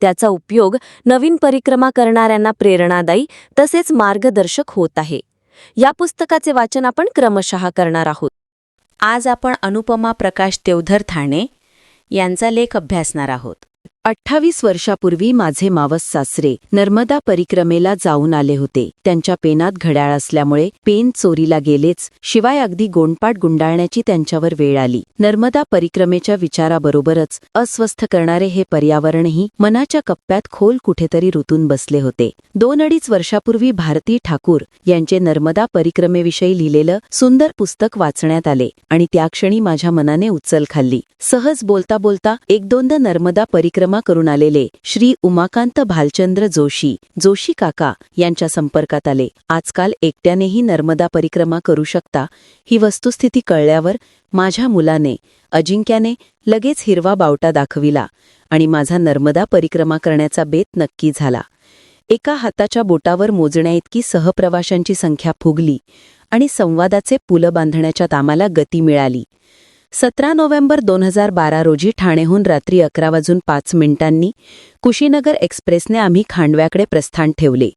त्याचा उपयोग नवीन परिक्रमा करणाऱ्यांना प्रेरणादायी तसेच मार्गदर्शक होत आहे. या पुस्तकाचे वाचन आपण क्रमशः करणार आहोत. आज आपण अनुपमा प्रकाश देवधर थाणे यांचा लेख अभ्यासणार आहोत. अठ्ठावीस वर्षापूर्वी माझे मावस सासरे नर्मदा परिक्रमेला जाऊन आले होते. त्यांच्या पेनात घड्याळ असल्यामुळे पेन चोरीला गेलेच शिवाय अगदी गोंडपाट गुंडाळण्याची त्यांच्यावर वेळ आली. नर्मदा परिक्रमेच्या विचाराबरोबरच अस्वस्थ करणारे हे पर्यावरणही मनाच्या कप्प्यात खोल कुठेतरी रुतून बसले होते. दोन अडीच वर्षापूर्वी भारती ठाकूर यांचे नर्मदा परिक्रमेविषयी लिहिलेलं सुंदर पुस्तक वाचण्यात आले आणि त्या क्षणी माझ्या मनाने उचल खाल्ली. सहज बोलता बोलता एक दोनदा नर्मदा परिक्रमा करून आलेले श्री उमाकांत भालचंद्र जोशी जोशी काका यांच्या संपर्कात आले. आजकाल एकट्यानेही नर्मदा परिक्रमा करू शकता ही वस्तुस्थिती कळल्यावर माझ्या मुलाने अजिंक्याने लगेच हिरवा बावटा दाखविला आणि माझा नर्मदा परिक्रमा करण्याचा बेत नक्की झाला. एका हाताच्या बोटावर मोजण्याइतकी सहप्रवाशांची संख्या फुगली आणि संवादाचे पुलं बांधण्याच्या कामाला गती मिळाली. सतरा नोव्हेंबर दोन हजार बारा रोजी ठाणेहून रात्री अकरा वाजून पाच मिनिटांनी कुशीनगर एक्सप्रेसने आम्ही खांडव्याकडे प्रस्थान ठेवले.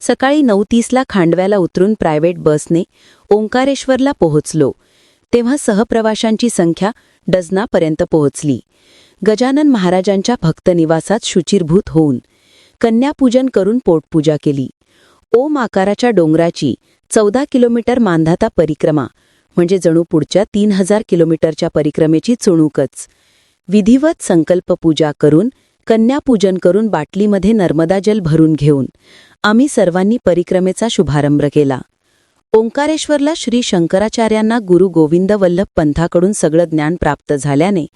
सकाळी नऊ तीसला खांडव्याला उतरून प्रायव्हेट बसने ओंकारेश्वरला पोहोचलो. तेव्हा सहप्रवाशांची संख्या डझनापर्यंत पोहोचली. गजानन महाराजांच्या भक्तनिवासात शुचिरभूत होऊन कन्यापूजन करून पोटपूजा केली. ओम आकाराच्या डोंगराची चौदा किलोमीटर मांधाता परिक्रमा म्हणजे जणू पुढच्या तीन हजार किलोमीटरच्या परिक्रमेची चुणूकच. विधिवत संकल्प पूजा करून कन्यापूजन करून बाटलीमध्ये नर्मदा जल भरून घेऊन आम्ही सर्वांनी परिक्रमेचा शुभारंभ केला. ओंकारेश्वरला श्री शंकराचार्यांना गुरु गोविंद वल्लभ पंथाकडून सगळं ज्ञान प्राप्त झाल्याने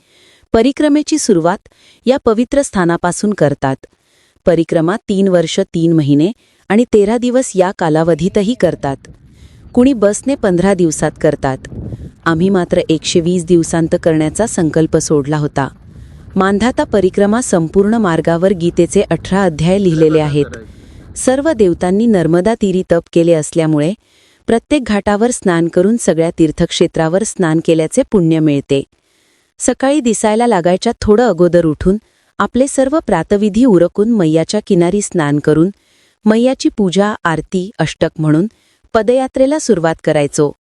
परिक्रमेची सुरुवात या पवित्र स्थानापासून करतात. परिक्रमा तीन वर्ष तीन महिने आणि तेरा दिवस या कालावधीतही करतात. कुणी बसने पंधरा दिवसात करतात. आम्ही मात्र एकशे वीस दिवसांत करण्याचा संकल्प सोडला होता. मांधाता परिक्रमा संपूर्ण मार्गावर गीतेचे अठरा अध्याय लिहिलेले आहेत. सर्व देवतांनी नर्मदा तीरी तप केले असल्यामुळे प्रत्येक घाटावर स्नान करून सगळ्या तीर्थक्षेत्रावर स्नान केल्याचे पुण्य मिळते. सकाळी दिसायला लागायच्या थोडं अगोदर उठून आपले सर्व प्रातविधी उरकून मैयाच्या किनारी स्नान करून मैयाची पूजा आरती अष्टक म्हणून पदयात्रेला सुरुवात करायचो.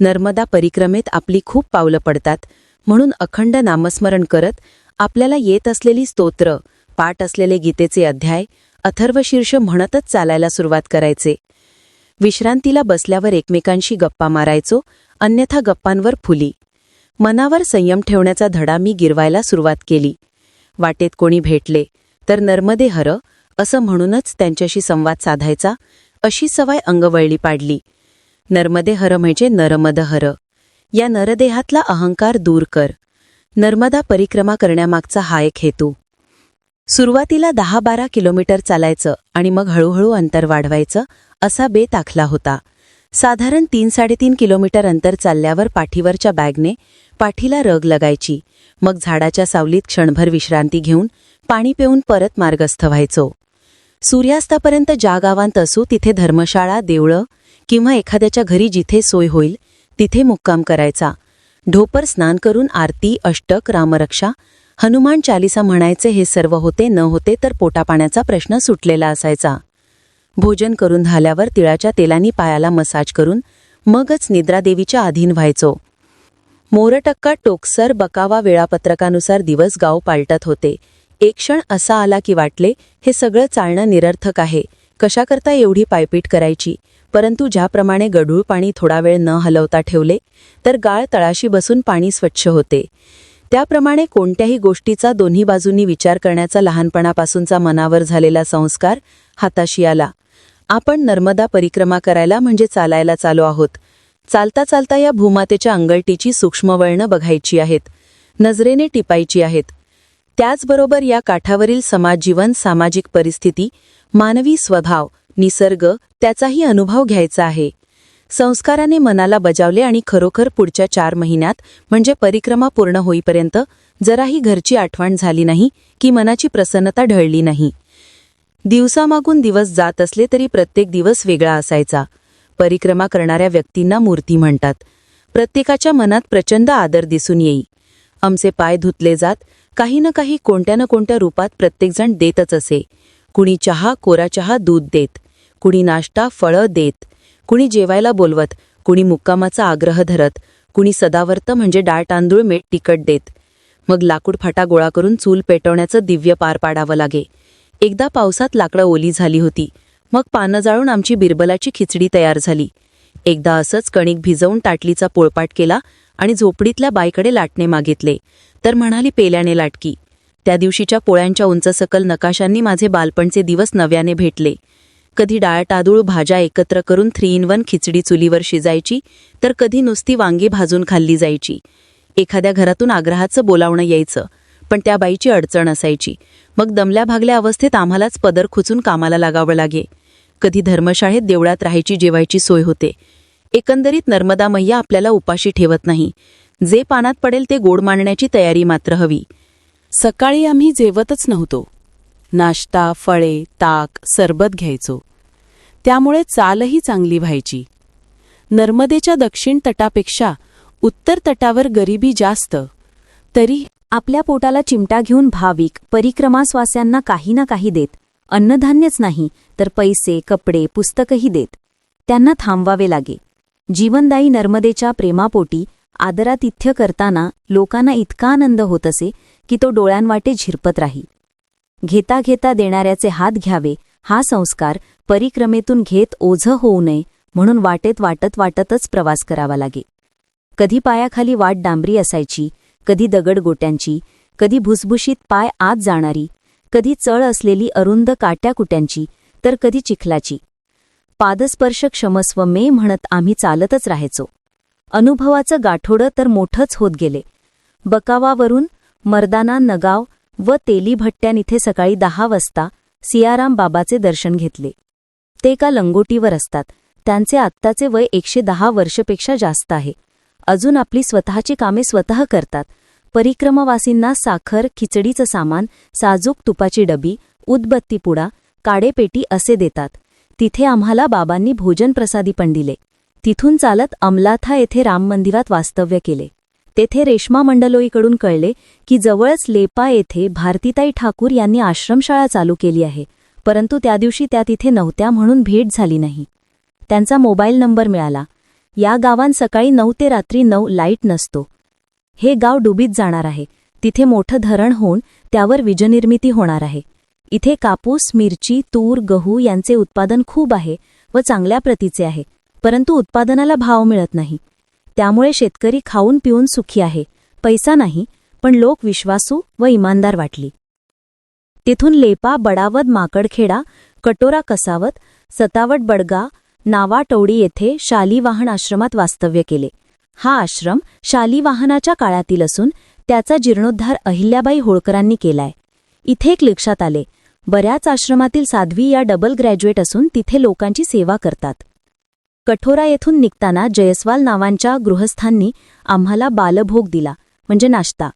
नर्मदा परिक्रमेत आपली खूप पावलं पडतात म्हणून अखंड नामस्मरण करत आपल्याला येत असलेली स्तोत्र पाठ असलेले गीतेचे अध्याय अथर्वशीर्ष म्हणतच चालायला सुरुवात करायचे. विश्रांतीला बसल्यावर एकमेकांशी गप्पा मारायचो अन्यथा गप्पांवर फुली. मनावर संयम ठेवण्याचा धडा मी गिरवायला सुरुवात केली. वाटेत कोणी भेटले तर नर्मदे हर असं म्हणूनच त्यांच्याशी संवाद साधायचा अशी सवय अंगवळली पाडली. नर्मदे हर म्हणजे नरमद हर या नरदेहातला अहंकार दूर कर. नर्मदा परिक्रमा करण्यामागचा हा एक हेतू. सुरुवातीला दहा बारा किलोमीटर चालायचं आणि मग हळूहळू अंतर वाढवायचं असा बेत आखला होता. साधारण तीन साडेतीन किलोमीटर अंतर चालल्यावर पाठीवरच्या बॅगने पाठीला रग लगायची. मग झाडाच्या सावलीत क्षणभर विश्रांती घेऊन पाणी पिऊन परत मार्गस्थ व्हायचो. सूर्यास्तापर्यंत ज्या गावांत असू तिथे धर्मशाळा देवळं किंवा एखाद्याच्या घरी जिथे सोय होईल तिथे मुक्काम करायचा. ढोपर स्नान करून आरती अष्टक रामरक्षा हनुमान चालिसा म्हणायचे हे सर्व होते न होते तर पोटापाण्याचा प्रश्न सुटलेला असायचा. भोजन करून झाल्यावर तिळाच्या तेलानी पायाला मसाज करून मगच निद्रादेवीच्या अधीन व्हायचो. मोरटक्का टोकसर बकावा वेळापत्रकानुसार दिवस गाव पालटत होते. एक क्षण असा आला की वाटले हे सगळं चालणं निरर्थक आहे. कशाकरता एवढी पायपीट करायची? परंतु ज्याप्रमाणे गढूळ पाणी थोडा वेळ न हलवता ठेवले तर गाळ तळाशी बसून पाणी स्वच्छ होते. त्याप्रमाणे कोणत्याही गोष्टीचा दोन्ही बाजूंनी विचार करण्याचा लहानपणापासूनचा मनावर झालेला संस्कार हाताशी आला. आपण नर्मदा परिक्रमा करायला म्हणजे चालायला चालू आहोत. चालता चालता या भूमातेच्या अंगलटीची सूक्ष्मवळणं बघायची आहेत. नजरेने टिपायची आहेत. त्याचबरोबर या काठावरील समाजजीवन सामाजिक परिस्थिती मानवी स्वभाव निसर्ग त्याचाही अनुभव घ्यायचा आहे. संस्काराने मनाला बजावले आणि खरोखर पुढच्या चार महिन्यात म्हणजे परिक्रमा पूर्ण होईपर्यंत जराही घरची आठवण झाली नाही की मनाची प्रसन्नता ढळली नाही. दिवसामागून दिवस जात असले तरी प्रत्येक दिवस वेगळा असायचा. परिक्रमा करणाऱ्या व्यक्तींना मूर्ती म्हणतात. प्रत्येकाच्या मनात प्रचंड आदर दिसून येई. आमचे पाय धुतले जात काही ना काही कोणत्या ना कोणत्या रूपात प्रत्येकजण देतच असे. कुणी चहा कोरा चहा दूध देत. कुणी नाश्ता फळं देत. कुणी जेवायला बोलवत. कुणी मुक्कामाचा आग्रह धरत. कुणी सदावर्त म्हणजे डाळ तांदूळ मीठ तिखट देत. मग लाकूड फाटा गोळा करून चूल पेटवण्याचं दिव्य पार पाडावं लागे. एकदा पावसात लाकडं ओली झाली होती. मग पानं जाळून आमची बिरबलाची खिचडी तयार झाली. एकदा असंच कणिक भिजवून ताटलीचा पोळपाट केला आणि झोपडीतल्या बाईकडे लाटणे मागितले. तर म्हणाली पेल्याने लाटकी. त्या दिवशीच्या पोळ्यांच्या उंच सकल नकाशांनी माझे बालपणचे दिवस नव्याने भेटले. कधी डाळ तादूळ भाज्या एकत्र करून थ्री इन वन खिचडी चुलीवर शिजायची तर कधी नुसती वांगी भाजून खाल्ली जायची. एखाद्या घरातून आग्रहाचं बोलावणं यायचं पण त्या बाईची अडचण असायची. मग दमल्या भागल्या अवस्थेत आम्हालाच पदर खुचून कामाला लागावं लागे. कधी धर्मशाळेत देवळात राहायची जेवायची सोय होते. एकंदरीत नर्मदा मैया आपल्याला उपाशी ठेवत नाही. जे पानात पडेल ते गोड मांडण्याची तयारी मात्र हवी. सकाळी आम्ही जेवतच नव्हतो. नाश्ता फळे ताक सरबत घ्यायचो. त्यामुळे चालही चांगली व्हायची. नर्मदेच्या दक्षिण तटापेक्षा उत्तर तटावर गरिबी जास्त. तरी आपल्या पोटाला चिमटा घेऊन भाविक परिक्रमास्वास्यांना काही ना काही देत. अन्नधान्यच नाही तर पैसे कपडे पुस्तकही देत. त्यांना थांबवावे लागे. जीवनदायी नर्मदेच्या प्रेमापोटी आदरातिथ्य करताना लोकांना इतका आनंद होत असे की तो डोळ्यांवाटे झिरपत राही. घेता घेता देणाऱ्याचे हात घ्यावे हा संस्कार परिक्रमेतून घेत ओझं होऊ नये म्हणून वाटेत वाटत वाटतच प्रवास करावा लागे. कधी पायाखाली वाट डांबरी असायची कधी दगड गोट्यांची कधी भुसभुशीत पाय आत जाणारी कधी चळ असलेली अरुंद काट्याकुट्यांची तर कधी चिखलाची. पादस्पर्श क्षमस्व मे म्हणत आम्ही चालतच राहायचो. अनुभवाचं गाठोडं तर मोठंच होत गेले. बकावावरून मर्दाना नगाव व तेलीभट्ट्यान इथे सकाळी दहा वाजता सियाराम बाबाचे दर्शन घेतले. ते एका लंगोटीवर असतात. त्यांचे आत्ताचे वय एकशे दहा वर्षपेक्षा जास्त आहे. अजून आपली स्वतःची कामे स्वतः करतात. परिक्रमवासींना साखर खिचडीचं सामान साजूक तुपाची डबी उदबत्तीपुडा काडेपेटी असे देतात. तिथे आम्हाला बाबांनी भोजन प्रसादी पण दिले. तिथून चालत अमलाथा येथे राम मंदिरात वास्तव्य केले. तेथे रेश्मा मंडलोईकडून कळले की जवळच लेपा येथे भारतीताई ठाकूर यांनी आश्रमशाळा चालू केली आहे परंतु त्या दिवशी त्या तिथे नव्हत्या म्हणून भेट झाली नाही. त्यांचा मोबाईल नंबर मिळाला. या गावांत सकाळी नऊ ते रात्री नऊ लाइट नसतो. हे गाव डुबीत जाणार आहे. तिथे मोठं धरण होऊन त्यावर विजनिर्मिती होणार आहे. इथे कापूस मिरची तूर गहू यांचे उत्पादन खूप आहे व चांगल्या प्रतीचे आहे. परंतु उत्पादनाला भाव मिळत नाही. त्यामुळे शेतकरी खाऊन पिऊन सुखी आहे. पैसा नाही पण लोक विश्वासू व इमानदार वाटली. तिथून लेपा बडावद माकडखेडा कटोरा कसावत सतावट बडगा नावाटौडी येथे शालीवाहन आश्रमात वास्तव्य केले. हा आश्रम शालिवाहनाच्या काळातील असून त्याचा जीर्णोद्धार अहिल्याबाई होळकरांनी केलाय. इथे एक लक्षात आले बऱ्याच आश्रमातील साध्वी या डबल ग्रॅज्युएट असून तिथे लोकांची सेवा करतात. कठोरा येथून निघताना जयस्वाल नावांच्या गृहस्थांनी आम्हाला बालभोग दिला म्हणजे नाश्ता.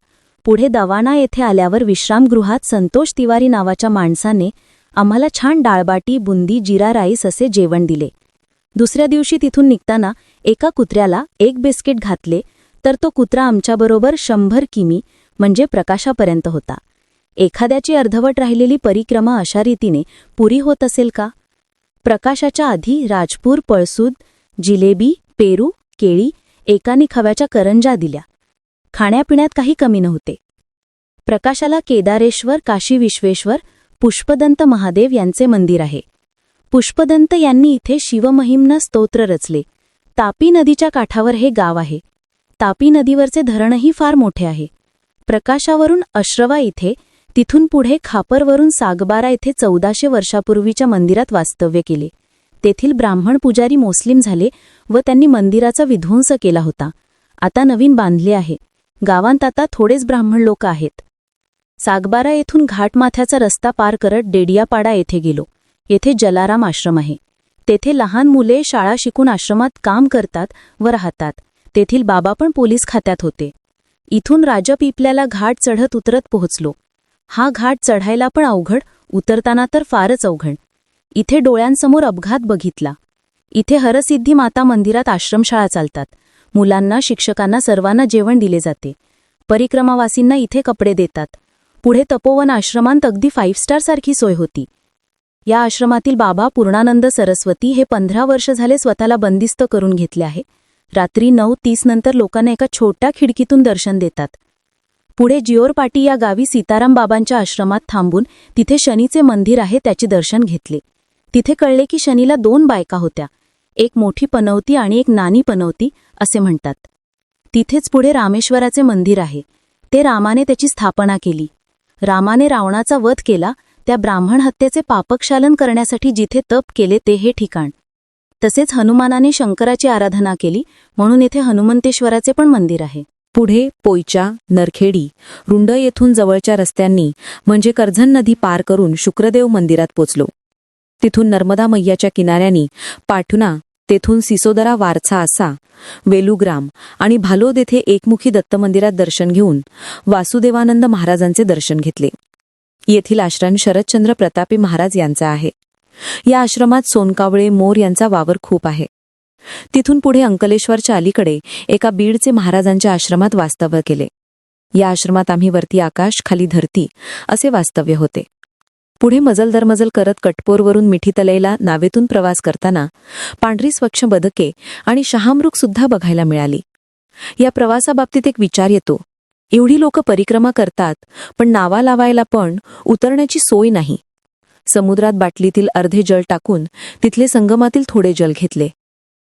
पुढे दवाणा येथे आल्यावर विश्रामगृहात संतोष तिवारी नावाच्या माणसाने आम्हाला छान डाळबाटी बुंदी जिरा राईस असे जेवण दिले. दुसऱ्या दिवशी तिथून निघताना एका कुत्र्याला एक बिस्किट घातले तर तो कुत्रा आमच्याबरोबर शंभर किमी म्हणजे प्रकाशापर्यंत होता. एखाद्याची अर्धवट राहिलेली परिक्रमा अशा रीतीने पुरी होत असेल का? प्रकाशाच्या आधी राजपूर पळसूद जिलेबी पेरू केळी एकाने खव्याच्या करंजा दिल्या. खाण्यापिण्यात काही कमी नव्हते. प्रकाशाला केदारेश्वर काशी विश्वेश्वर पुष्पदंत महादेव यांचे मंदिर आहे. पुष्पदंत यांनी इथे शिवमहिमनं स्तोत्र रचले. तापी नदीच्या काठावर हे गाव आहे. तापी नदीवरचे धरणही फार मोठे आहे. प्रकाशावरून अश्रवा इथे तिथून पुढे खापरवरून सागबारा येथे चौदाशे वर्षापूर्वीच्या मंदिरात वास्तव्य केले. तेथील ब्राह्मण पुजारी मुस्लिम झाले व त्यांनी मंदिराचा विध्वंस केला होता. आता नवीन बांधले आहे. गावांत आता थोडेच ब्राह्मण लोक आहेत. सागबारा येथून घाटमाथ्याचा रस्ता पार करत डेडियापाडा येथे गेलो. येथे जलाराम आश्रम आहे. तेथे लहान मुले शाळा शिकून आश्रमात काम करतात व राहतात. तेथील बाबा पण पोलीस खात्यात होते. इथून राजपिपल्याला घाट चढत उतरत पोहोचलो. हा घाट चढायला पण अवघड उतरताना तर फारच अवघड. इथे डोळ्यांसमोर अपघात बघितला. इथे हरसिद्धी माता मंदिरात आश्रमशाळा चालतात. मुलांना शिक्षकांना सर्वांना जेवण दिले जाते. परिक्रमावासींना इथे कपडे देतात. पुढे तपोवन आश्रमांत अगदी फाईव्ह स्टार सारखी सोय होती. या आश्रमातील बाबा पूर्णानंद सरस्वती हे पंधरा वर्ष झाले स्वतःला बंदिस्त करून घेतले आहे. रात्री नऊ तीस नंतर लोकांना एका छोट्या खिडकीतून दर्शन देतात. पुढे जिओरपाटी या गावी सीताराम बाबांच्या आश्रमात थांबून तिथे शनीचे मंदिर आहे त्याचे दर्शन घेतले. तिथे कळले की शनीला दोन बायका होत्या. एक मोठी पनवती आणि एक नानी पनवती असे म्हणतात. तिथेच पुढे रामेश्वराचे मंदिर आहे. ते रामाने त्याची स्थापना केली. रामाने रावणाचा वध केला त्या ब्राह्मण हत्येचे पापक्षालन करण्यासाठी जिथे तप केले ते हे ठिकाण. तसेच हनुमानाने शंकराची आराधना केली म्हणून येथे हनुमंतेश्वराचे पण मंदिर आहे. पुढे पोयचा नरखेडी रुंड येथून जवळच्या रस्त्यांनी म्हणजे कर्झन नदी पार करून शुक्रदेव मंदिरात पोचलो. तिथून नर्मदा मैयाच्या किनाऱ्यानी पाठुना तेथून सिसोदरा वारसा असा वेलुग्राम आणि भालोद येथे एकमुखी दत्त मंदिरात दर्शन घेऊन वासुदेवानंद महाराजांचे दर्शन घेतले. येथील आश्रम शरदचंद्र प्रतापी महाराज यांचा आहे. या आश्रमात सोनकावळे मोर यांचा वावर खूप आहे. तिथून पुढे अंकलेश्वरच्या अलीकडे एका बीडचे महाराजांच्या आश्रमात वास्तव्य केले. या आश्रमात आम्ही वरती आकाश खाली धरती असे वास्तव्य होते. पुढे मजल दरमजल करत कटपोरवरून मिठीतलेला नावेतून प्रवास करताना पांढरी स्वच्छ बदके आणि शहामृग सुद्धा बघायला मिळाली. या प्रवासाबाबतीत एक विचार येतो. एवढी लोक परिक्रमा करतात पण नावा लावायला पण उतरण्याची सोय नाही. समुद्रात बाटलीतील अर्धे जल टाकून तिथले संगमातील थोडे जल घेतले.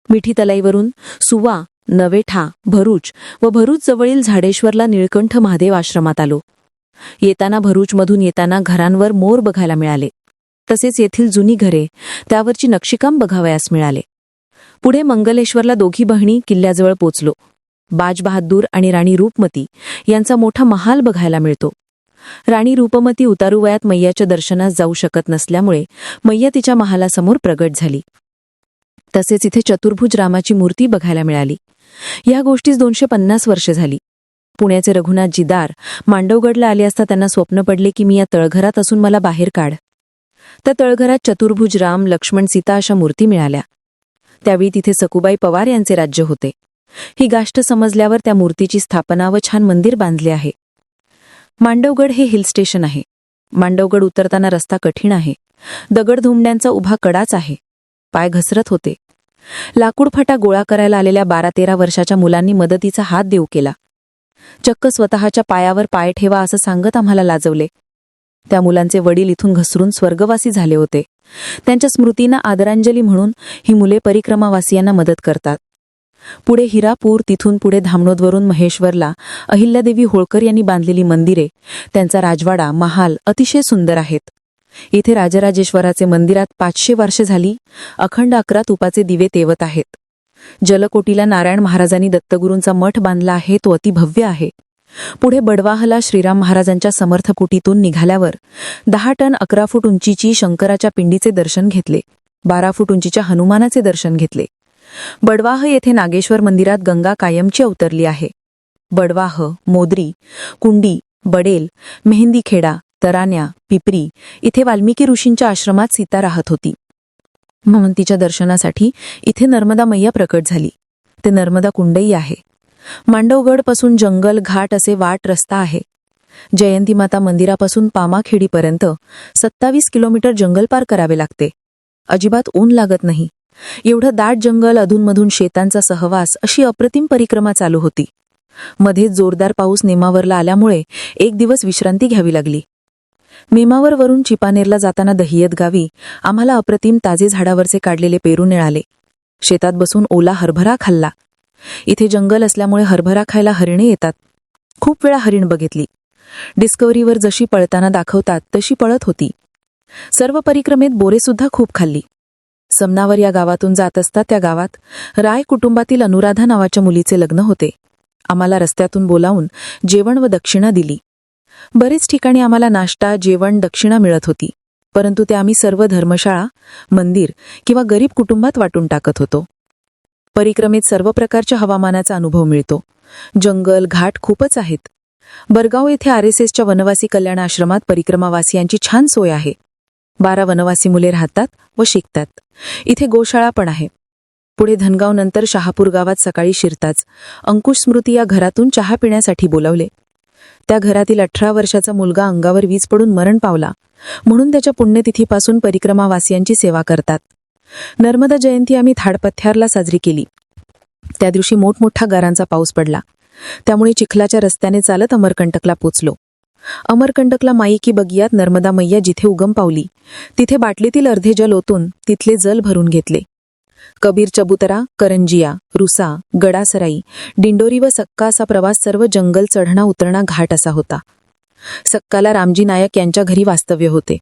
मिठी तलाईवरून सुवा नवेठा भरूच व भरूच जवळील झाडेश्वरला निळकंठ महादेव आश्रमात आलो. येताना भरूचमधून येताना घरांवर मोर बघायला मिळाले. तसेच येथील जुनी घरे त्यावरची नक्षीकाम बघावयास मिळाले. पुढे मंगलेश्वरला दोघी बहिणी किल्ल्याजवळ पोचलो. बाजबहादूर आणि राणी रूपमती यांचा मोठा महाल बघायला मिळतो. राणी रूपमती उतारू वयात मैयाच्या दर्शनास जाऊ शकत नसल्यामुळे मैया तिच्या महालासमोर प्रगट झाली. तसेच इथे चतुर्भुज रामाची मूर्ती बघायला मिळाली. या गोष्टीस दोनशे पन्नास वर्ष झाली. पुण्याचे रघुनाथ जिदार मांडवगडला आले असता त्यांना स्वप्न पडले की मी या तळघरात असून मला बाहेर काढ. त्या तळघरात चतुर्भुज राम लक्ष्मण सीता अशा मूर्ती मिळाल्या. त्यावेळी तिथे सकुबाई पवार यांचे राज्य होते. ही गाष्ट समजल्यावर त्या मूर्तीची स्थापना व छान मंदिर बांधले आहे. मांडवगड हे हिल स्टेशन आहे. मांडवगड उतरताना रस्ता कठीण आहे. दगडधोंड्यांचा उभा कडाच आहे. पाय घसरत होते. लाकूडफाटा गोळा करायला आलेल्या बारा तेरा वर्षाच्या मुलांनी मदतीचा हात देऊ केला. चक्क स्वतःच्या पायावर पाय ठेवा असं सांगत आम्हाला लाजवले. त्या मुलांचे वडील इथून घसरून स्वर्गवासी झाले होते. त्यांच्या स्मृतींना आदरांजली म्हणून ही मुले परिक्रमावासियांना मदत करतात. पुढे हिरापूर तिथून पुढे धामणोदवरून महेश्वरला अहिल्यादेवी होळकर यांनी बांधलेली मंदिरे त्यांचा राजवाडा महाल अतिशय सुंदर आहेत. इथे राजराजेश्वराचे मंदिरात पाचशे वर्षे झाली अखंड अकरा तुपाचे दिवे तेवत आहेत. जलकोटीला नारायण महाराजांनी दत्तगुरूंचा मठ बांधला आहे तो अतिभव्य आहे. पुढे बडवाहला श्रीराम महाराजांच्या समर्थकुटीतून निघाल्यावर दहा टन अकरा फूट उंचीची शंकराच्या पिंडीचे दर्शन घेतले बारा फूट उंचीच्या हनुमानाचे दर्शन घेतले. बडवाह येथे नागेश्वर मंदिरात गंगा कायमची अवतरली आहे. बडवाह मोदरी कुंडी बडेल मेहंदीखेडा तरान्या पिपरी इथे वाल्मिकी ऋषींच्या आश्रमात सीता राहत होती. म्हणून तिच्या दर्शनासाठी इथे नर्मदा मैया प्रकट झाली. ते नर्मदा कुंडई आहे. मांडवगडपासून जंगल घाट असे वाट रस्ता आहे. जयंती माता मंदिरापासून पामाखेडीपर्यंत सत्तावीस किलोमीटर जंगल पार करावे लागते. अजिबात ऊन लागत नाही. एवढं दाट जंगल अधूनमधून शेतांचा सहवास अशी अप्रतिम परिक्रमा चालू होती. मध्ये जोरदार पाऊस नेमावरला आल्यामुळे एक दिवस विश्रांती घ्यावी लागली. मेमावरवरून चिपानेरला जाताना दहियत गावी आम्हाला अप्रतिम ताजे झाडावरचे काढलेले पेरू मिळाले शेतात बसून ओला हरभरा खाल्ला. इथे जंगल असल्यामुळे हरभरा खायला हरिणे येतात. खूप वेळा हरिण बघितली. डिस्कवरीवर जशी पळताना दाखवतात तशी पळत होती. सर्व परिक्रमेत बोरेसुद्धा खूप खाल्ली. समनावर या गावातून जात असता त्या गावात राय कुटुंबातील अनुराधा नावाच्या मुलीचे लग्न होते. आम्हाला रस्त्यातून बोलावून जेवण व दक्षिणा दिली. बरेच ठिकाणी आम्हाला नाश्ता जेवण दक्षिणा मिळत होती. परंतु ते आम्ही सर्व धर्मशाळा मंदिर किंवा गरीब कुटुंबात वाटून टाकत होतो. परिक्रमेत सर्व प्रकारच्या हवामानाचा अनुभव मिळतो. जंगल घाट खूपच आहेत. बरगाव येथे आर एस एसच्या वनवासी कल्याण आश्रमात परिक्रमावासियांची छान सोय आहे. बारा वनवासी मुले राहतात व शिकतात. इथे गोशाळा पण आहे. पुढे धनगाव नंतर शहापूर गावात सकाळी शिरताच अंकुश स्मृती या घरातून चहा पिण्यासाठी बोलावले. त्या घरातील अठरा वर्षाचा मुलगा अंगावर वीज पडून मरण पावला. म्हणून त्याच्या पुण्यतिथीपासून परिक्रमावासियांची सेवा करतात. नर्मदा जयंती आम्ही थाडपथ्यारला साजरी केली. त्या दिवशी मोठमोठा गारांचा पाऊस पडला. त्यामुळे चिखलाच्या रस्त्याने चालत अमरकंटकला पोचलो. अमरकंटकला माईकी बगियात नर्मदा मैया जिथे उगम पावली तिथे बाटलीतील अर्धे जल ओतून तिथले जल भरून घेतले. कबीर चबुतरा करंजिया रुसा गडासराई डिंडोरी व सक्का असा प्रवास सर्व जंगल चढणा उतरणा घाट असा होता. सक्काला रामजी नायक यांच्या घरी वास्तव्य होते.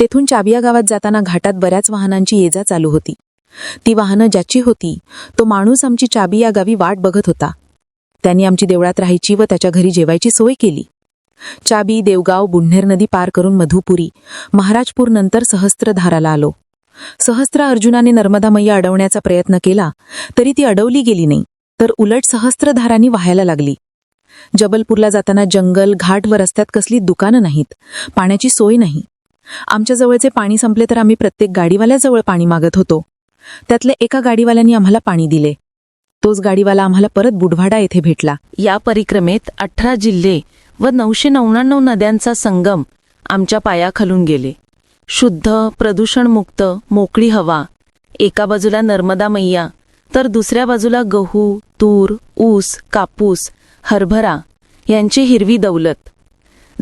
तेथून चाबिया गावात जाताना घाटात बऱ्याच वाहनांची ये जा चालू होती. ती वाहनं ज्याची होती तो माणूस आमची चाबी या गावी वाट बघत होता. त्यांनी आमची देवळात राहायची व त्याच्या घरी जेवायची सोय केली. चाबी देवगाव बुन्हेर नदी पार करून मधुपुरी महाराजपूर नंतर सहस्त्रधाराला आलो. सहस्त्र अर्जुनाने नर्मदा मैया अडवण्याचा प्रयत्न केला तरी ती अडवली गेली नाही तर उलट सहस्त्रधारांनी व्हायला लागली. जबलपूरला जाताना जंगल घाट व रस्त्यात कसली दुकानं नाहीत पाण्याची सोय नाही. आमच्या जवळचे पाणी संपले तर आम्ही प्रत्येक गाडीवाल्याजवळ पाणी मागत होतो. त्यातल्या एका गाडीवाल्याने आम्हाला पाणी दिले. तोच गाडीवाला आम्हाला परत बुढवाडा येथे भेटला. या परिक्रमेत अठरा जिल्हे व नऊशे नव्याण्णव नद्यांचा संगम आमच्या पायाखालून गेले. शुद्ध प्रदूषणमुक्त मोकळी हवा. एका बाजूला नर्मदा मैया तर दुसऱ्या बाजूला गहू तूर ऊस कापूस हरभरा यांची हिरवी दौलत.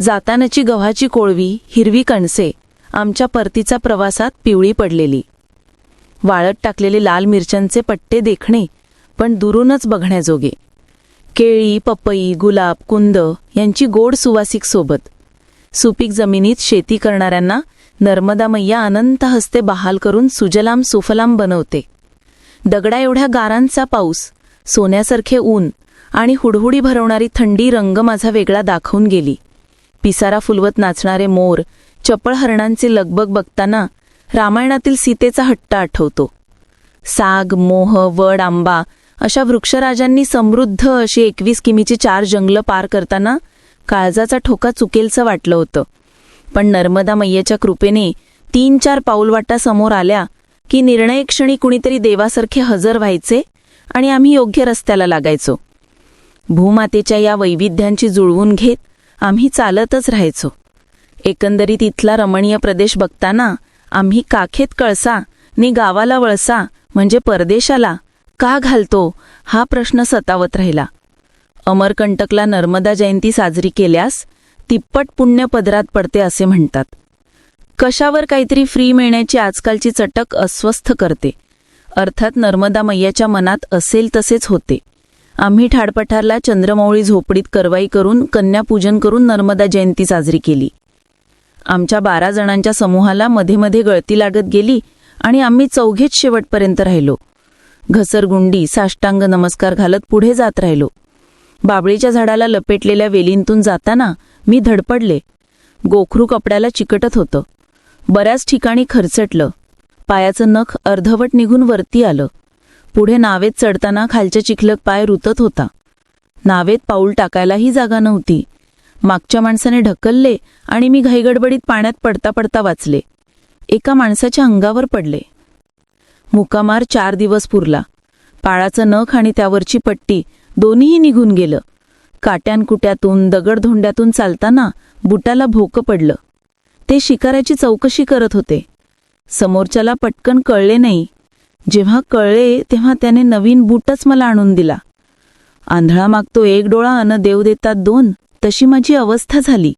जातानाची गव्हाची कोळवी हिरवी कणसे आमच्या परतीचा प्रवासात पिवळी पडलेली. वाळत टाकलेले लाल मिरच्यांचे पट्टे देखणे पण दुरूनच बघण्याजोगे. केळी पपई गुलाब कुंद यांची गोड सुवासिक सोबत. सुपीक जमिनीत शेती करणाऱ्यांना नर्मदा मैया अनंत हस्ते बहाल करून सुजलाम सुफलाम बनवते. दगडा एवढ्या गारांचा पाऊस सोन्यासारखे ऊन आणि हुडहुडी भरवणारी थंडी रंग माझा वेगळा दाखवून गेली. पिसारा फुलवत नाचणारे मोर चपळ हरणांचे लगबग बघताना रामायणातील सीतेचा हट्ट आठवतो. साग मोह वड आंबा अशा वृक्षराजांनी समृद्ध अशी एकवीस किमीची चार जंगलं पार करताना काळजाचा ठोका चुकेलचं वाटलं होतं. पण नर्मदा मैयेच्या कृपेने तीन चार पाऊलवाटा समोर आल्या की निर्णय क्षणी कुणीतरी देवासारखे हजर व्हायचे आणि आम्ही योग्य रस्त्याला लागायचो. भूमातेच्या या वैविध्यांची जुळवून घेत आम्ही चालतच राहायचो. एकंदरीत इथला रमणीय प्रदेश बघताना आम्ही काखेत कळसा नि गावाला वळसा म्हणजे परदेशाला का घालतो हा प्रश्न सतावत राहिला. अमरकंटकला नर्मदा जयंती साजरी केल्यास तिप्पट पुण्य पदरात पडते असे म्हणतात. कशावर काहीतरी फ्री मिळण्याची आजकालची चटक अस्वस्थ करते. अर्थात नर्मदा मैयाच्या मनात असेल तसेच होते. आम्ही ठाडपठारला चंद्रमौळी झोपडीत करवाई करून कन्यापूजन करून नर्मदा जयंती साजरी केली. आमच्या बारा जणांच्या समूहाला मध्ये मध्ये गळती लागत गेली आणि आम्ही चौघेच शेवटपर्यंत राहिलो. घसरगुंडी साष्टांग नमस्कार घालत पुढे जात राहिलो. बाबळीच्या झाडाला लपेटलेल्या वेलींतून जाताना मी धडपडले. गोखरू कपड्याला चिकटत होतं. बऱ्याच ठिकाणी खरचटलं. पायाचं नख अर्धवट निघून वरती आलं. पुढे नावेत चढताना खालच्या चिखलक पाय रुतत होता. नावेत पाऊल टाकायलाही जागा नव्हती. मागच्या माणसाने ढकलले आणि मी घाईगडबडीत पाण्यात पडता पडता वाचले. एका माणसाच्या अंगावर पडले. मुकामार चार दिवस पुरला. पाळाचं नख आणि त्यावरची पट्टी दोन्हीही निघून गेलं. काट्यानकुट्यातून दगडधोंड्यातून चालताना बुटाला भोकं पडलं. ते शिकाऱ्याची चौकशी करत होते. समोरच्याला पटकन कळले नाही. जेव्हा कळले तेव्हा त्याने नवीन बूटच मला आणून दिला. आंधळा मागतो एक डोळा अन देव देतात दोन तशी माझी अवस्था झाली.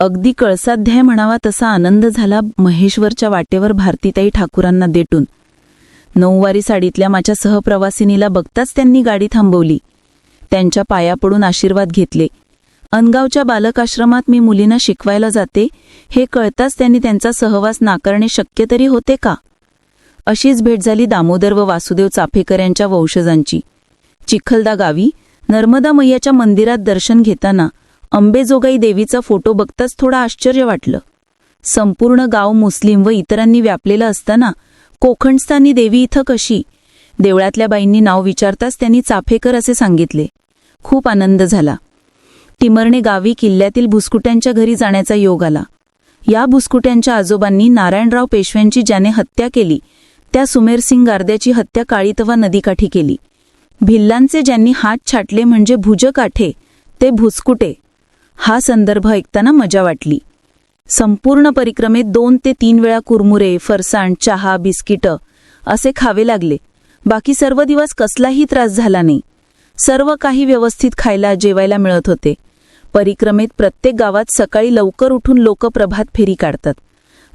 अगदी कळसाध्याय म्हणावा तसा आनंद झाला महेश्वरच्या वाटेवर भारतीताई ठाकूरांना देटून. नऊवारी साडीतल्या माझ्या सहप्रवासिनीला बघताच त्यांनी गाडी थांबवली. त्यांच्या पाया पडून आशीर्वाद घेतले. अनगावच्या बालकाश्रमात मी मुलींना शिकवायला जाते हे कळताच त्यांनी त्यांचा सहवास नाकारणे शक्य तरी होते का? अशीच भेट झाली दामोदर व वासुदेव चाफेकर यांच्या वंशजांची. चिखलदा गावी नर्मदा मैयाच्या मंदिरात दर्शन घेताना अंबेजोगाई देवीचा फोटो बघताच थोडं आश्चर्य वाटलं. संपूर्ण गाव मुस्लिम व इतरांनी व्यापलेलं असताना कोखंडस्थानी देवी इथं कशी? देवळातल्या बाईंनी नाव विचारताच त्यांनी चाफेकर असे सांगितले. खूप आनंद झाला. टिमरणे गावी किल्ल्यातील भुसकुट्यांच्या घरी जाण्याचा योग आला. या भुसकुट्यांच्या आजोबांनी नारायणराव पेशव्यांची ज्याने हत्या केली त्या सुमेरसिंग गारद्याची हत्या काळीतवा नदीकाठी केली. भिल्लांचे ज्यांनी हात छाटले म्हणजे भुजकाठे ते भुसकुटे. हा संदर्भ ऐकताना मजा वाटली. संपूर्ण परिक्रमेत दोन ते तीन वेळा कुरमुरे फरसाण चहा बिस्किटं असे खावे लागले. बाकी सर्व दिवस कसलाही त्रास झाला नाही. सर्व काही व्यवस्थित खायला जेवायला मिळत होते. परिक्रमेत प्रत्येक गावात सकाळी लवकर उठून लोक प्रभात फेरी काढतात.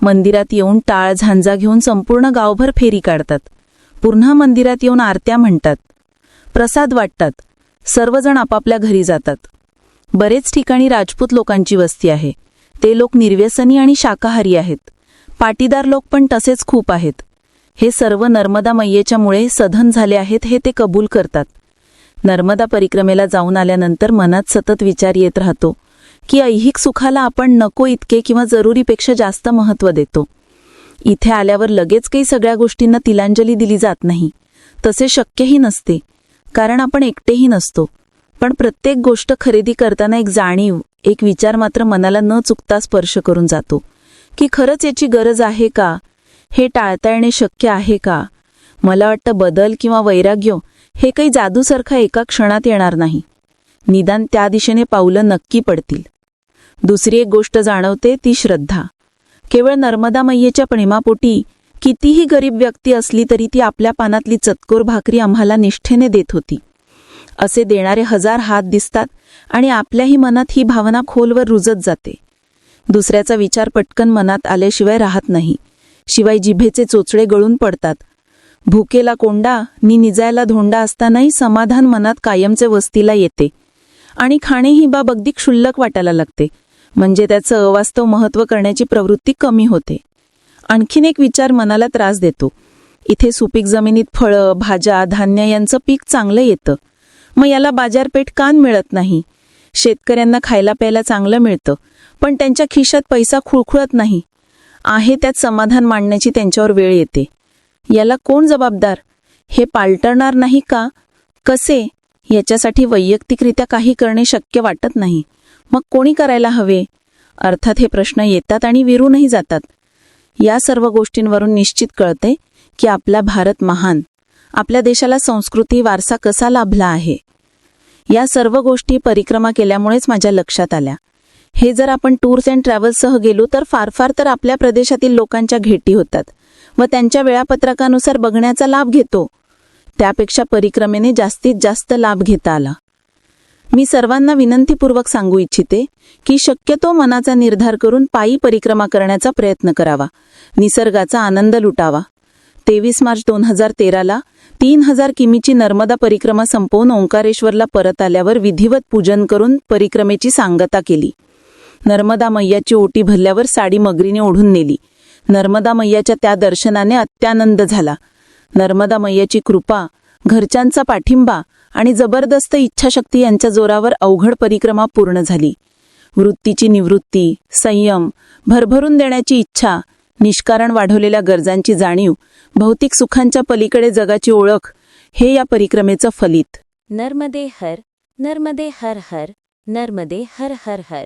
मंदिरात येऊन टाळ झांजा घेऊन संपूर्ण गावभर फेरी काढतात. पुन्हा मंदिरात येऊन आरत्या म्हणतात. प्रसाद वाटतात. सर्वजण आपापल्या घरी जातात. बरेच ठिकाणी राजपूत लोकांची वस्ती आहे. ते लोक निर्व्यसनी आणि शाकाहारी आहेत. पाटीदार लोक पण तसेच खूप आहेत. हे सर्व नर्मदा मैयेच्यामुळे सधन झाले आहेत हे ते कबूल करतात. नर्मदा परिक्रमेला जाऊन आल्यानंतर मनात सतत विचार येत राहतो की ऐहिक सुखाला आपण नको इतके किंवा जरुरीपेक्षा जास्त महत्त्व देतो. इथे आल्यावर लगेच काही सगळ्या गोष्टींना तिलांजली दिली जात नाही. तसे शक्यही नसते कारण आपण एकटेही नसतो. पण प्रत्येक गोष्ट खरेदी करताना एक जाणीव एक विचार मात्र मनाला न चुकता स्पर्श करून जातो की खरंच याची गरज आहे का? हे टाळता येणे शक्य आहे का? मला वाटतं बदल किंवा वैराग्य हे काही जादूसारखा एका क्षणात येणार नाही. निदान त्या दिशेने पावलं नक्की पडतील. दुसरी एक गोष्ट जाणवते ती श्रद्धा. केवळ नर्मदा मैयेच्या प्रेमापोटी कितीही गरीब व्यक्ती असली तरी ती आपल्या पानातली चतकोर भाकरी आम्हाला निष्ठेने देत होती. असे देणारे हजार हात दिसतात आणि आपल्याही मनात ही भावना खोलवर रुजत जाते. दुसऱ्याचा विचार पटकन मनात आल्याशिवाय राहत नाही. शिवाय जिभेचे चोचडे गळून पडतात. भुकेला कोंडा नि निजायला धोंडा असतानाही समाधान मनात कायमचे वस्तीला येते. आणि खाणे ही बाब अगदी क्षुल्लक वाटायला लागते. म्हणजे त्याचं अवास्तव महत्त्व करण्याची प्रवृत्ती कमी होते. आणखीन एक विचार मनाला त्रास देतो. इथे सुपीक जमिनीत फळं भाज्या धान्य यांचं पीक चांगलं येतं. मग याला बाजारपेठ कान मिळत नाही. शेतकऱ्यांना खायला प्यायला चांगलं मिळतं पण त्यांच्या खिशात पैसा खुळखुळत नाही. आहे त्यात समाधान मांडण्याची त्यांच्यावर वेळ येते. याला कोण जबाबदार? हे पालटणार नाही का? कसे? याच्यासाठी वैयक्तिकरित्या काही करणे शक्य वाटत नाही. मग कोणी करायला हवे? अर्थात हे प्रश्न येतात आणि विरूनही जातात. या सर्व गोष्टींवरून निश्चित कळते की आपला भारत महान. आपल्या देशाला संस्कृती वारसा कसा लाभला आहे? या सर्व गोष्टी परिक्रमा केल्यामुळेच माझ्या लक्षात आल्या. हे जर आपण टूर्स अँड ट्रॅव्हल्ससह गेलो तर फार फार तर आपल्या प्रदेशातील लोकांच्या घेटी होतात व त्यांच्या वेळापत्रकानुसार बघण्याचा लाभ घेतो. त्यापेक्षा परिक्रमेने जास्तीत जास्त लाभ घेता आला. मी सर्वांना विनंतीपूर्वक सांगू इच्छिते की शक्यतो मनाचा निर्धार करून पायी परिक्रमा करण्याचा प्रयत्न करावा. निसर्गाचा आनंद लुटावा. तेवीस मार्च दोन हजार तेराला तीन हजार किमीची नर्मदा परिक्रमा संपवून ओंकारेश्वरला परत आल्यावर विधिवत पूजन करून परिक्रमेची सांगता केली. नर्मदा मैयाची ओटी भरल्यावर साडी मगरीने ओढून नेली. नर्मदा मैयाच्या त्या दर्शनाने अत्यानंद झाला. नर्मदा मैयाची कृपा घरच्यांचा पाठिंबा आणि जबरदस्त इच्छाशक्ती यांच्या जोरावर अवघड परिक्रमा पूर्ण झाली. वृत्तीची निवृत्ती संयम भरभरून देण्याची इच्छा निष्कारण वाढवलेल्या गरजांची जाणीव भौतिक सुखांच्या पलीकडे जगाची ओळख हे या परिक्रमेचं फलित. नर्मदे हर नर्मदे हर हर नर्मदे हर हर हर.